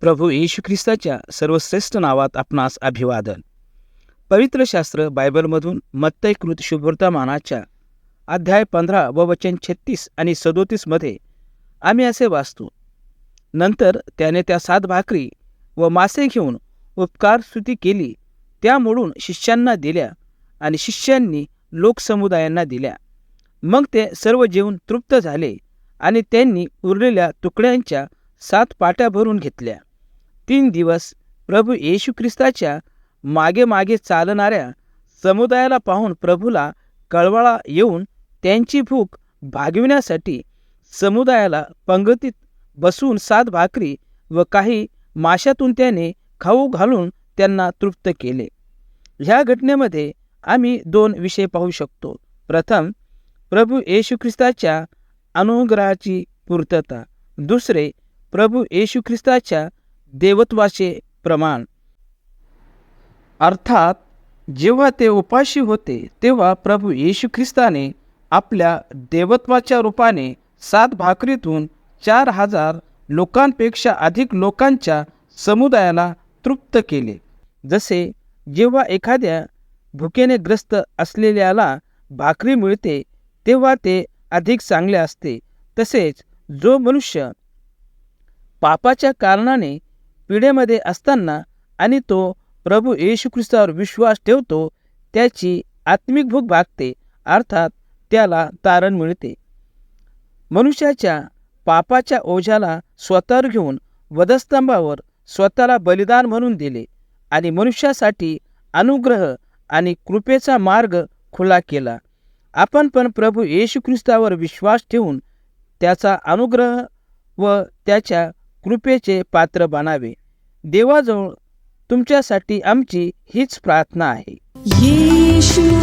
प्रभू येशू ख्रिस्ताच्या सर्वश्रेष्ठ नावात आपणास अभिवादन. पवित्र शास्त्र बायबलमधून मत्तयकृत शुभवर्तमानाच्या अध्याय पंधरा व वचन छत्तीस आणि सदोतीसमध्ये आम्ही असे वाचतो नंतर त्याने त्या सात भाकरी व मासे घेऊन उपकार स्तुती केली त्या मोडून शिष्यांना दिल्या आणि शिष्यांनी लोकसमुदायांना दिल्या. मग ते सर्व जेवून तृप्त झाले आणि त्यांनी उरलेल्या तुकड्यांच्या सात पाट्या भरून घेतल्या. तीन दिवस प्रभू येशू ख्रिस्ताच्या मागे मागे चालणाऱ्या समुदायाला पाहून प्रभूला कळवळा येऊन त्यांची भूक भागविण्यासाठी समुदायाला पंगतीत बसून सात भाकरी व काही माशातून त्याने खाऊ घालून त्यांना तृप्त केले. ह्या घटनेमध्ये आम्ही दोन विषय पाहू शकतो. प्रथम प्रभू येशू ख्रिस्ताच्या अनुग्रहाची पूर्तता. दुसरे प्रभू येशू ख्रिस्ताच्या देवत्वाचे प्रमाण. अर्थात जेव्हा ते उपाशी होते तेव्हा प्रभू येशू ख्रिस्ताने आपल्या देवत्वाच्या रूपाने सात भाकरीतून चार हजार लोकांपेक्षा अधिक लोकांच्या समुदायाला तृप्त केले. जसे जेव्हा एखाद्या भुकेने ग्रस्त असलेल्याला भाकरी मिळते तेव्हा ते अधिक चांगले असते. तसेच जो मनुष्य पापाच्या कारणाने पिढेमध्ये असताना आणि तो प्रभू येशू ख्रिस्तावर विश्वास ठेवतो त्याची आत्मिक भूक भागते अर्थात त्याला तारण मिळते. मनुष्याच्या पापाच्या ओझ्याला स्वतःवर घेऊन वधस्तंभावर स्वतःला बलिदान म्हणून दिले आणि मनुष्यासाठी अनुग्रह आणि कृपेचा मार्ग खुला केला. आपण पण प्रभू येशू ख्रिस्तावर विश्वास ठेवून त्याचा अनुग्रह व त्याच्या कृपेचे पात्र बनावे. देवाजवळ तुमच्यासाठी आमची हीच प्रार्थना आहे. येशू